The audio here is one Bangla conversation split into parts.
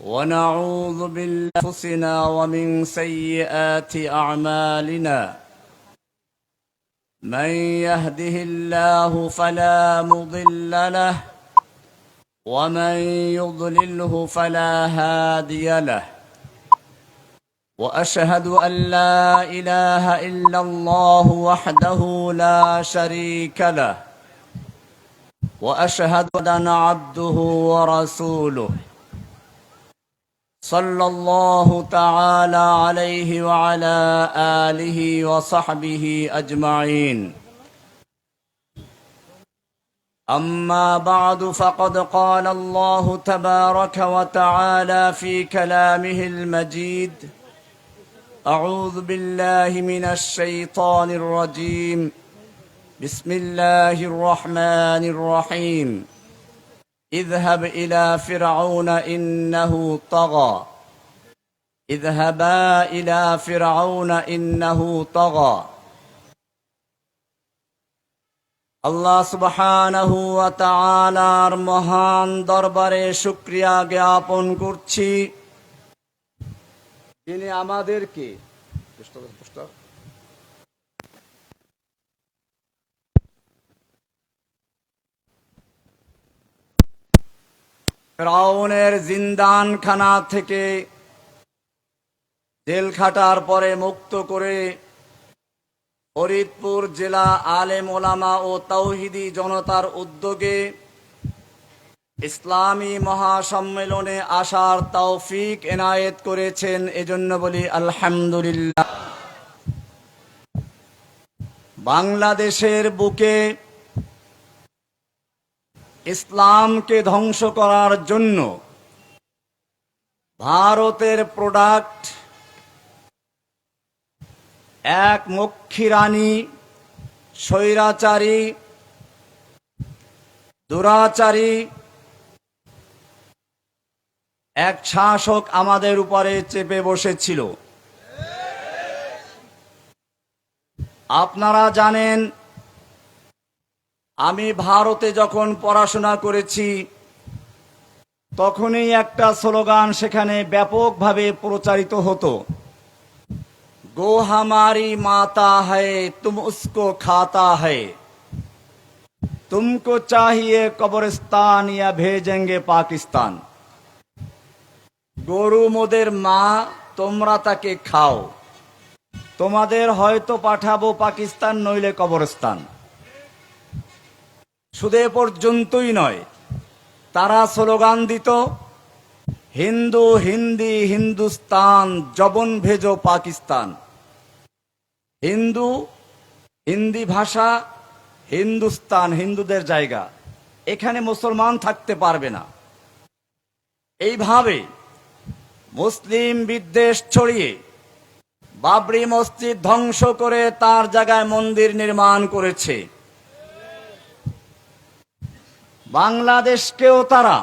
ونعوذ بالأنفسنا ومن سيئات أعمالنا. من يهده الله فلا مضل له ومن يضلله فلا هادي له. وأشهد أن لا إله إلا الله وحده لا شريك له. وأشهد أن عبده ورسوله. صلى الله تعالى عليه وعلى آله وصحبه أجمعين. أما بعد فقد قال الله تبارك وتعالى في كلامه المجيد أعوذ بالله من الشيطان الرجيم. بسم الله الرحمن الرحيم. اذهب الى فرعون انه طغى اذهبا الى فرعون انه طغى আল্লাহ সুবহানাহু ওয়া তাআলার মহান দরবারে শুকরিয়া জ্ঞাপন করছি তিনি আমাদেরকে ফেরাউনের জিন্দানখানা থেকে জেল খাটার পরে মুক্ত করে ফরিদপুর জেলা আলেম ওলামা ও তৌহিদি জনতার উদ্যোগে ইসলামী মহাসম্মেলনে আসার তৌফিক এনায়েত করেছেন। এজন্য বলি আলহামদুলিল্লাহ। বাংলাদেশের বুকে ইসলামকে ধ্বংস করার জন্য ভারতের প্রোডাক্ট এক মক্ষী রানী, স্বৈরাচারী, দুরাচারী, এক শাসক আমাদের উপরে চেপে বসেছিল। আপনারা জানেন আমি ভারতে যখন পড়াশোনা করেছি, তখনই একটা স্লোগান সেখানে ব্যাপকভাবে প্রচারিত হতো। গো হামারি মাতা হে তুম উসকো খাতা হে তুমকো চাহিয়ে কবরস্তান ইয়া ভেজেঙ্গে পাকিস্তান। গরু মোদের মা, তোমরা তাকে খাও। তোমাদের হয়তো পাঠাবো পাকিস্তান, নইলে কবরস্তান শুধু এ পর্যন্তই নয়, তারা স্লোগান দিত, হিন্দু, হিন্দি, হিন্দুস্তান জবন ভেজ পাকিস্তান। হিন্দু, হিন্দি ভাষা, হিন্দুস্তান, হিন্দুদের জায়গা। এখানে মুসলমান থাকতে পারবে না। এইভাবে মুসলিম বিদ্বেষ ছড়িয়ে বাবরি মসজিদ ধ্বংস করে তার জায়গায় মন্দির নির্মাণ করেছে। বাংলাদেশকেও তারা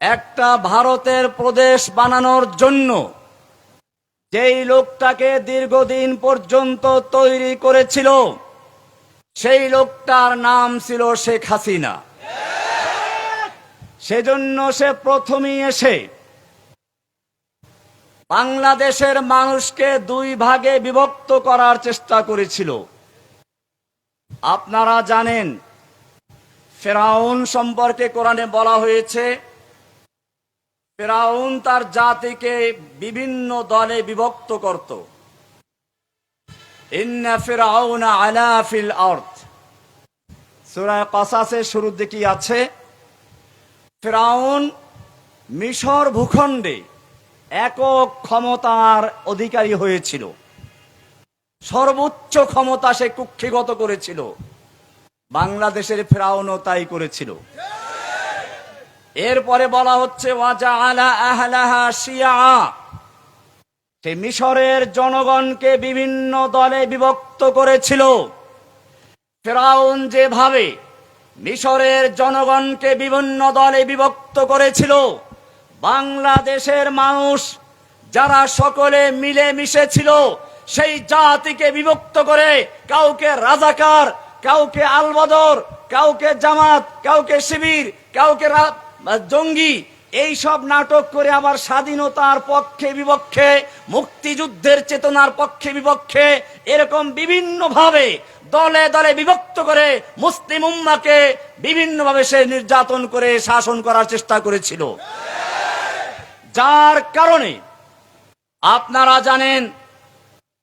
একটা ভারতের প্রদেশ বানানোর জন্য যেই লোকটাকে দীর্ঘদিন পর্যন্ত তৈরি করেছিল, সেই লোকটার নাম ছিল শেখ হাসিনা। সেজন্য সে প্রথমেই এসে বাংলাদেশের মানুষকে দুই ভাগে বিভক্ত করার চেষ্টা করেছিল। আপনারা জানেন ফেরাউন সম্পর্কে কোরআনে বলা হয়েছে, ফেরাউন তার জাতিকে বিভিন্ন দলে বিভক্ত করত। ইন্না ফেরাউন আর্থ শুরুর দিকে আছে? ফেরাউন মিশর ভূখণ্ডে একক ক্ষমতার অধিকারী হয়েছিল। সর্বোচ্চ ক্ষমতা সে কুক্ষিগত করেছিল। বাংলাদেশের ফেরাউনও তাই করেছিল। এরপরে বলা হচ্ছে সে মিশরের জনগণকে বিভিন্ন দলে বিভক্ত করেছিল। ফেরাউন যেভাবে মিশরের জনগণকে বিভিন্ন দলে বিভক্ত করেছিল, বাংলাদেশের মানুষ যারা সকলে মিলে মিশেছিল সেই জাতিকে বিভক্ত করে কাউকে রাজাকার কাউকে আলবদর, কাউকে জামাত, কাউকে শিবির, কাউকে জঙ্গি, এই সব নাটক করে আবার স্বাধীনতার পক্ষে বিপক্ষে, মুক্তিযুদ্ধের চেতনার পক্ষে বিপক্ষে, এরকম বিভিন্ন ভাবে দলে দলে বিভক্ত করে মুসলিম উম্মাকে বিভিন্নভাবে সে নির্যাতন করে শাসন করার চেষ্টা করেছিল। যার কারণে আপনারা জানেন,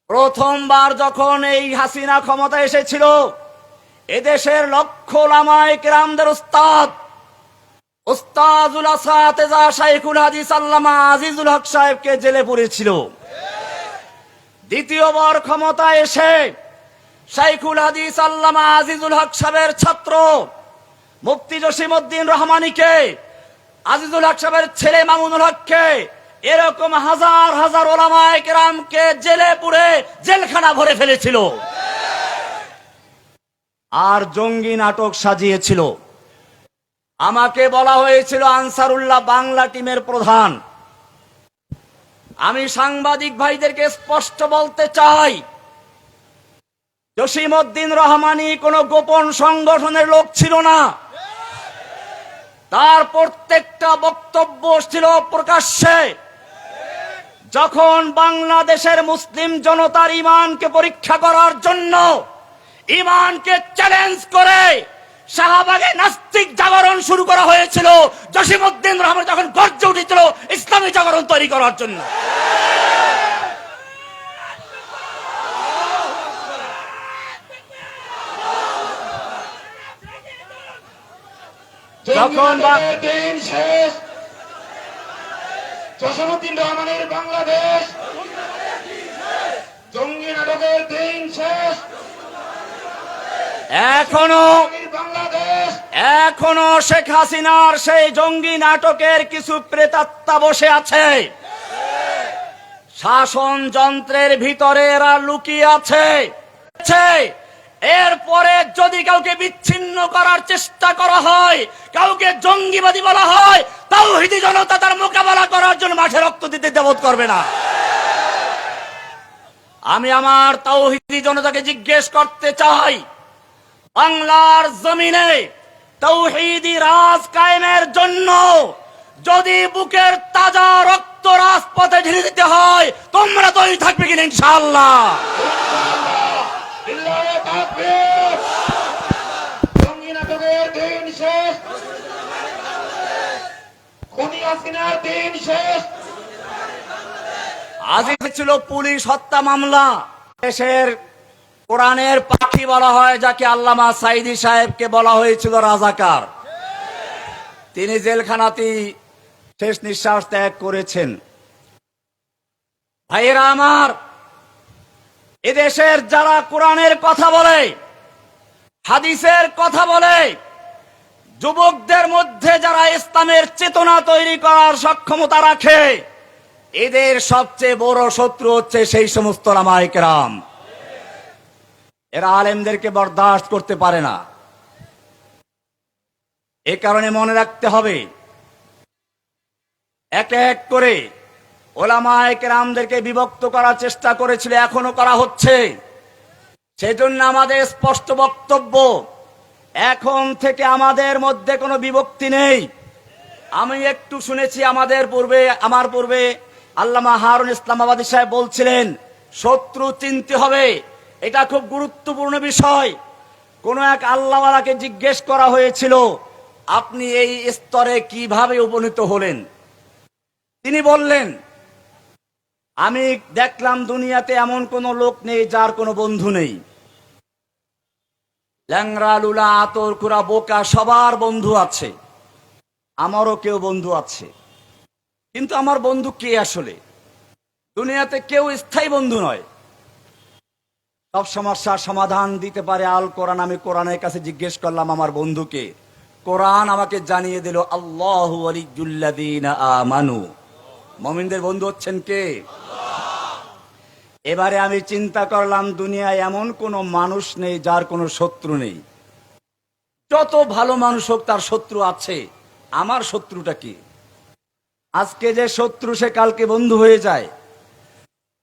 প্রথমবার যখন এই হাসিনা ক্ষমতা এসেছিল এদেশের লক্ষ লামায় কেরামদের উস্তাদ। উস্তাজুল আসাতেজা শাইখুল হাদিস আল্লামা আজিজুল হক সাহেবকে জেলে পুরেছিল। দ্বিতীয়বার ক্ষমতা এসে শাইখুল হাদিস আল্লামা আজিজুল হক সাহেবের ছাত্র মুফতি জসিমউদ্দিন রহমানীকে, আজিজুল হক সাহেবের ছেলে মামুনুল হককে এরকম হাজার হাজার ওলামায় কেরামকে জেলে পুরে জেলখানা ভরে ফেলেছিল। আর জঙ্গি নাটক সাজিয়েছিল। আমাকে বলা হয়েছিল আনসারুল্লাহ বাংলা টিমের প্রধান। আমি সাংবাদিক ভাইদেরকে স্পষ্ট বলতে চাই, জসিমউদ্দিন রহমানি কোনো গোপন সংগঠনের লোক ছিল না। তার প্রত্যেকটা বক্তব্য ছিল প্রকাশ্যে। যখন বাংলাদেশের মুসলিম জনতার ইমানকে পরীক্ষা করার জন্য ইমানকে চ্যালেঞ্জ করে শাহবাগে নাস্তিক জাগরণ শুরু করা হয়েছিল। জসিমউদ্দিন রহমান যখন গর্জে উঠেছিল ইসলামী জাগরণ তৈরি করার জন্য। বাংলাদেশ, জঙ্গি নাটকের দিন শেষ এখনও এখনও শেখ হাসিনার সেই জঙ্গি নাটকের কিছু প্রেতাত্মা বসে আছে শাসন যন্ত্রের ভিতরে এরা লুকিয়ে আছে। এরপরে যদি কাউকে বিচ্ছিন্ন করার চেষ্টা করা হয়, কাউকে জঙ্গিবাদী বলা হয় তাও হিদি জনতা তার মোকাবেলা করার জন্য মাঠে রক্ত দিতে দেবত করবে না আমি আমার তাওহিদি জনতাকে জিজ্ঞেস করতে চাই বাংলার জমিনে তৌহিদি রাজ কায়েমের জন্য যদি বুকের তাজা রক্ত রাজপথে ঢেলে দিতে হয় তোমরা তৈরি থাকবে কিনা ইনশাআল্লাহ? আজ ছিল পুলিশ হত্যা মামলা। দেশের কোরআনের পাখি বলা হয়, যাকে আল্লামা সাইদি সাহেবকে বলা হয়েছিল রাজাকার। তিনি জেলখানাতেই শেষ নিঃশ্বাস ত্যাগ করেছেন। ভাইয়েরা আমার, এদেশের যারা কোরআনের কথা বলে, হাদিসের কথা বলে, যুবকদের মধ্যে যারা ইসলামের চেতনা তৈরি করার সক্ষমতা রাখে, এদের সবচেয়ে বড় শত্রু হচ্ছে সেই সমস্ত রামায়িকরাম এরা আলেমদেরকে বরদাস্ত করতে পারে না। এ কারণে মনে রাখতে হবে, এক এক করে ওলামায় কেরামদেরকে বিভক্ত করার চেষ্টা করেছিল, এখনও করা হচ্ছে। সেজন্য আমাদের স্পষ্ট বক্তব্য, এখন থেকে আমাদের মধ্যে কোনো বিভক্তি নেই। আমি একটু শুনেছি আমাদের পূর্বে, আমার পূর্বে আল্লামা হারুন ইসলামাবাদী সাহেব বলছিলেন, শত্রু চিনতে হবে। এটা খুব গুরুত্বপূর্ণ বিষয়। কোন এক আল্লাহওয়ালাকে জিজ্ঞেস করা হয়েছিল, আপনি এই স্তরে কীভাবে উপনীত হলেন? তিনি বললেন, আমি দেখলাম দুনিয়াতে এমন কোন লোক নেই যার কোনো বন্ধু নেই। ল্যাংরা লুলা, আতর কুরা বোকা সবার বন্ধু আছে। আমারও কেউ বন্ধু আছে। কিন্তু আমার বন্ধু কে আসলে? দুনিয়াতে কেউ স্থায়ী বন্ধু নয়। সব সমস্যার সমাধান দিতে পারে আল কোরআন। আমি কোরআনের কাছে জিজ্ঞেস করলাম আমার বন্ধুকে, কোরআন আমাকে জানিয়ে দিল, আল্লাহ আমানু। মমিনদের বন্ধু হচ্ছেন কে? এবারে আমি চিন্তা করলাম, দুনিয়ায় এমন কোনো মানুষ নেই যার কোনো শত্রু নেই। যত ভালো মানুষ হোক, তার শত্রু আছে। আমার শত্রুটা কি? আজকে যে শত্রু সে কালকে বন্ধু হয়ে যায়।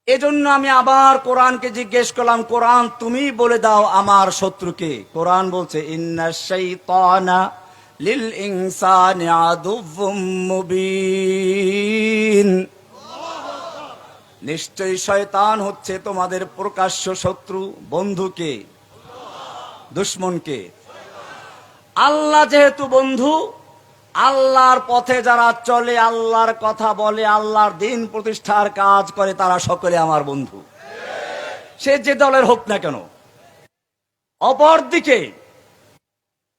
এজন্য আমি আবার কোরআনকে জিজ্ঞেস করলাম, কোরআন তুমি বলে দাও আমার শত্রুকে। কোরআন বলছে, ইন্না লিল ইনসানি নিশ্চয়ই শয়তান হচ্ছে তোমাদের প্রকাশ্য শত্রু, বন্ধুকে, দুশ্মনকে। আল্লাহ যেহেতু বন্ধু আল্লাহর পথে যারা চলে, আল্লাহর কথা বলে, আল্লাহর দিন প্রতিষ্ঠার কাজ করে, তারা সকলে আমার বন্ধু। সে যে দলের হোক না কেন। অপরদিকে,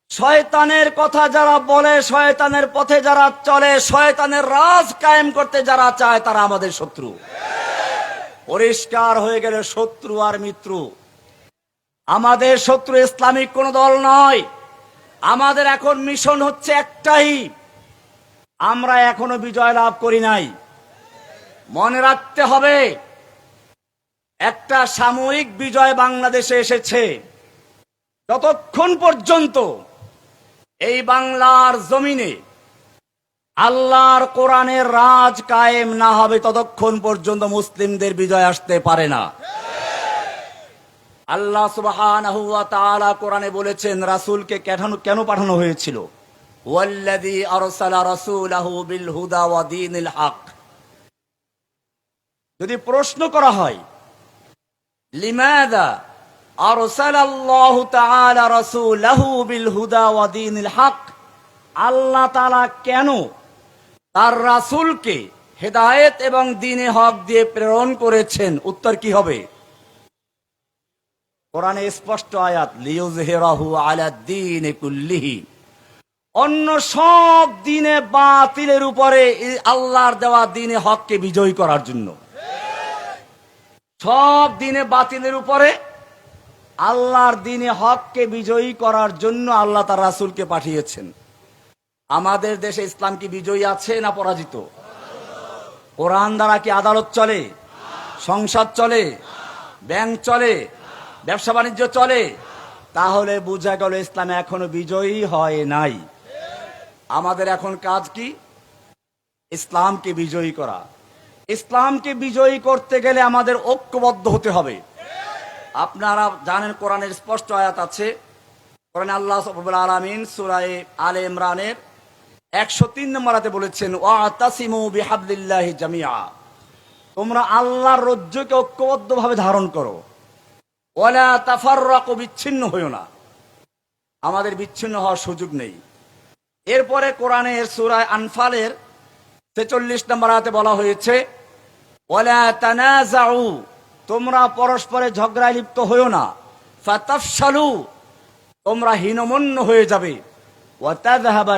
শয়তানের কথা যারা বলে, শয়তানের পথে যারা চলে, শয়তানের রাজ কায়েম করতে যারা চায়, তারা আমাদের শত্রু। পরিষ্কার হয়ে গেলে শত্রু আর মিত্র। আমাদের শত্রু ইসলামিক কোন দল নয়। আমাদের এখন মিশন হচ্ছে একটাই। আমরা এখনও বিজয় লাভ করি নাই। মনে রাখতে হবে, একটা সাময়িক বিজয় বাংলাদেশে এসেছে। যতক্ষণ পর্যন্ত এই বাংলার জমিনে আল্লাহর কোরআনের রাজ কায়েম না হবে, ততক্ষণ পর্যন্ত মুসলিমদের বিজয় আসতে পারে না। আল্লাহ তাআলা কোরআনে বলেছেন, রাসূলকে কেন পাঠানো হয়েছিল? ওয়াল্লাযী আরসালা রাসূলাহু বিল হুদা ওয়া দীনিল হক। যদি প্রশ্ন করা হয় লিমাযা আরসালাল্লাহু তাআলা রাসূলাহু বিল হুদা ওয়া দীনিল হক? আল্লাহ তাআলা কেন তার রাসূলকে হেদায়েত এবং দ্বীনে হক দিয়ে প্রেরণ করেছেন? উত্তর কি হবে? কোরআনে স্পষ্ট আয়াত লিউজহিরাহু আলা দ্বীনি কুল্লিহি। অন্য সব দিনে বাতিলের উপরে আল্লাহর দেওয়া দিনে হককে বিজয়ী করার জন্য। সব দিনে বাতিলের উপরে আল্লাহর দিনে হককে বিজয়ী করার জন্য আল্লাহ তার রাসূলকে পাঠিয়েছেন। আমাদের দেশে ইসলাম কি বিজয়ী আছে না পরাজিত? কোরআন দ্বারা কি আদালত চলে? সংসদ চলে? ব্যাংক চলে? ব্যবসা বাণিজ্য চলে। তাহলে বোঝা গেল ইসলাম এখনও বিজয়ী হয় নাই। আমাদের এখন কাজ কি? ইসলামকে বিজয়ী করা। ইসলামকে বিজয়ী করতে গেলে আমাদের ঐক্যবদ্ধ হতে হবে। আপনারা জানেন কোরআনের স্পষ্ট আয়াত আছে, কোরআন আল্লাহ সবুল আলমিন সুরায় আলে ইমরানের একশো তিন নম্বর আয়াতে বলেছেন, ওয়াতাসিমু বিহাবলিল্লাহি জামিয়া তোমরা আল্লাহর রজ্জুকে ঐক্যবদ্ধভাবে ধারণ করো। ওয়ালা তাফাররাকু, বিচ্ছিন্ন হইও না। আমাদের বিচ্ছিন্ন হওয়ার সুযোগ নেই। এরপরে কোরআনের সুরায় আনফালের ছেচল্লিশ নম্বর আয়াতে বলা হয়েছে, ওয়ালা তানাজাউ তোমরা পরস্পরে ঝগড়ায় লিপ্ত হইও না। ফাতাফশালু, তোমরা হীনমন্য হয়ে যাবে।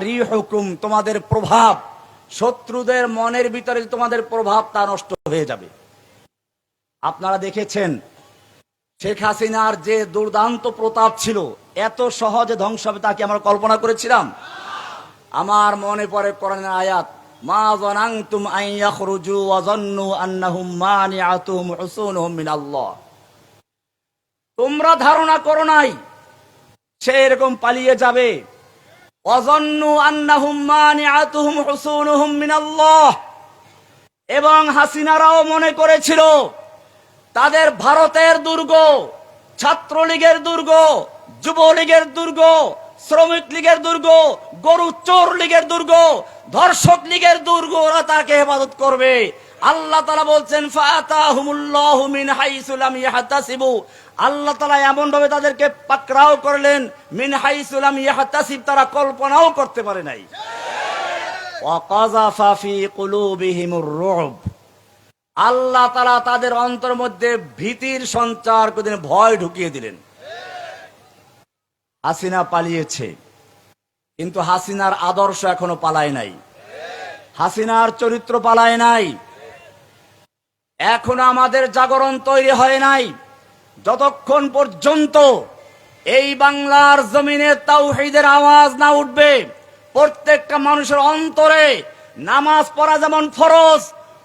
রিহুকুম, তোমাদের প্রভাব, শত্রুদের মনের ভিতরে তোমাদের প্রভাব তা নষ্ট হয়ে যাবে। আপনারা দেখেছেন শেখ হাসিনার যে দুর্দান্ত প্রতাপ ছিল, এত সহজে ধ্বংস হবে তাকে আমরা কল্পনা করেছিলাম? আমার মনে পড়ে কোরআনের আয়াত, মা জানাংতুম আন ইয়াখরুজু ওয়া যান্নু আন্নাহুম মানিআতুহুম হুসুনুহুম মিনাল্লাহ। তোমরা ধারণা করো নাই, সে এরকম পালিয়ে যাবে। অজন্নু আন্নাহুম মানিআতুহুম হুসুনুহুম মিনাল্লাহ। এবং হাসিনারাও মনে করেছিল তাদের ভারতের দুর্গ, ছাত্রলীগের দুর্গ, যুবলীগের দুর্গ শ্রমিক লীগের দুর্গ, গরু চোর লীগের দুর্গ ধর্ষক লীগের দুর্গ, ওরা তাকে হেফাজত করবে। আল্লাহ তালা বলছেন আল্লাহ তালা এমন ভাবে তাদেরকে পাকড়াও করলেন, মিন হাইসু লাম ইয়াহতাসিব। তারা কল্পনাও করতে পারে নাই। ওয়াকাযাফা ফি কুলুবিহিমুর রুব। আল্লাহ তালা তাদের অন্তর মধ্যে ভীতির সঞ্চার করে ভয় ঢুকিয়ে দিলেন। হাসিনা পালিয়েছে, কিন্তু হাসিনার আদর্শ এখনও পালায় নাই। হাসিনার চরিত্র পালায় নাই। এখন আমাদের জাগরণ তৈরি হয় নাই। যতক্ষণ পর্যন্ত এই বাংলার জমিনে তাওহীদের আওয়াজ না উঠবে, প্রত্যেকটা মানুষের অন্তরে নামাজ পড়া যেমন ফরজ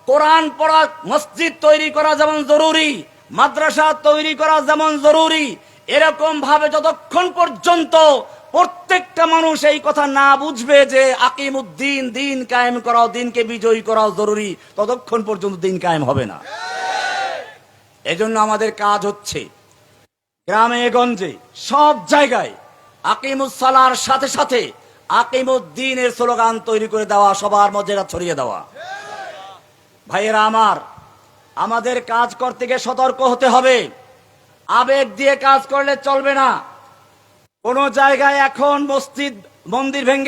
কোরআন পড়া, মসজিদ তৈরি করা যেমন জরুরি, মাদ্রাসা তৈরি করা যেমন জরুরি, এরকম ভাবে যতক্ষণ পর্যন্ত প্রত্যেকটা মানুষ এই কথা না বুঝবে যে আকিম উদ্দিন দিন কায়েম করাও, দিনকে বিজয়ী করাও জরুরি, ততক্ষণ পর্যন্ত দিন কায়েম হবে না। এজন্য আমাদের কাজ হচ্ছে গ্রামে, গঞ্জে, সব জায়গায় আকিমুসালার সাথে সাথে আকিমুদ্দিনের স্লোগান তৈরি করে দেওয়া, সবার মধ্যে ছড়িয়ে দেওয়া। ভাইয়েরা আমার, আমাদের কাজ করতে গিয়ে সতর্ক হতে হবে। আবেগ দিয়ে কাজ করলে চলবে না। কোন জায়গায় এখন মসজিদ মন্দির ভেঙে